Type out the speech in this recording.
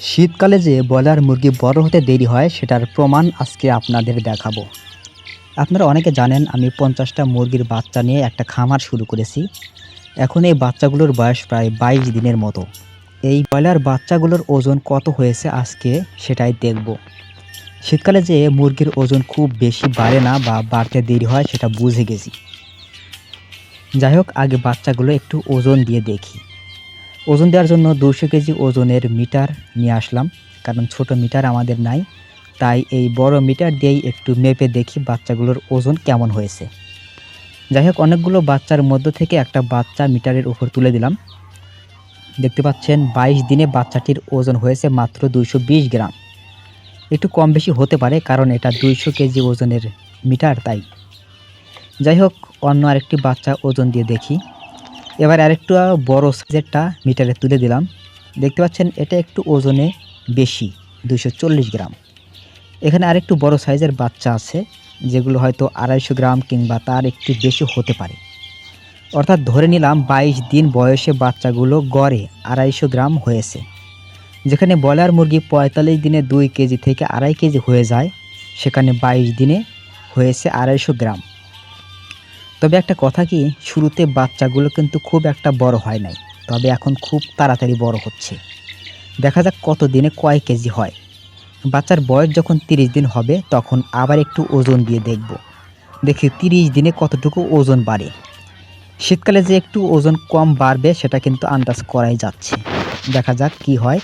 শীতকালে যে ব্রয়লার মুরগি বড় হতে দেরি হয়, সেটার প্রমাণ আজকে আপনাদের দেখাবো। আপনারা অনেকে জানেন, আমি পঞ্চাশটা মুরগির বাচ্চা নিয়ে একটা খামার শুরু করেছি। এখন এই বাচ্চাগুলোর বয়স প্রায় বাইশ দিনের মতো। এই ব্রয়লার বাচ্চাগুলোর ওজন কত হয়েছে আজকে সেটাই দেখব। শীতকালে যে মুরগির ওজন খুব বেশি বাড়ে না বা বাড়তে দেরি হয়, সেটা বুঝে গেছি। যাই হোক, আগে বাচ্চাগুলো একটু ওজন দিয়ে দেখি। ওজন দেওয়ার জন্য দুশো কেজি ওজনের মিটার নিয়ে আসলাম। কারণ ছোট মিটার আমাদের নাই। তাই এই বড় মিটার দিয়েই একটু মেপে দেখি বাচ্চাগুলোর ওজন কেমন হয়েছে। যাই হোক, অনেকগুলো বাচ্চার মধ্য থেকে একটা বাচ্চা মিটারের উপর তুলে দিলাম। দেখতে পাচ্ছেন, বাইশ দিনে বাচ্চাটির ওজন হয়েছে মাত্র দুইশো বিশ গ্রাম। একটু কম বেশি হতে পারে, কারণ এটা দুইশো কেজি ওজনের মিটার তাই। যাই হোক, অন্য আরেকটি বাচ্চা ওজন দিয়ে দেখি। এবার আরেকটু বড় সাইজেরটা মিটারে তুলে দিলাম। দেখতে পাচ্ছেন, এটা একটু ওজনে বেশি দুশো গ্রাম। এখানে আরেকটু বড় সাইজের বাচ্চা আছে, যেগুলো হয়তো আড়াইশো গ্রাম কিংবা তার একটু বেশি হতে পারে। অর্থাৎ ধরে নিলাম, বাইশ দিন বয়সে বাচ্চাগুলো গড়ে আড়াইশো গ্রাম হয়েছে। যেখানে ব্রয়লার মুরগি পঁয়তাল্লিশ দিনে দুই কেজি থেকে আড়াই কেজি হয়ে যায়, সেখানে বাইশ দিনে হয়েছে আড়াইশো গ্রাম। তবে একটা কথা কি, শুরুতে বাচ্চাগুলো কিন্তু খুব একটা বড় হয় নাই, তবে এখন খুব তাড়াতাড়ি বড় হচ্ছে। দেখা যাক কত দিনে কয় কেজি হয়। বাচ্চার বয়স যখন তিরিশ দিন হবে, তখন আবার একটু ওজন দিয়ে দেখব। দেখি তিরিশ দিনে কতটুকু ওজন বাড়ে। শীতকালে যে একটু ওজন কম বাড়বে, সেটা কিন্তু আন্দাজ করাই যাচ্ছে। দেখা যাক কি হয়।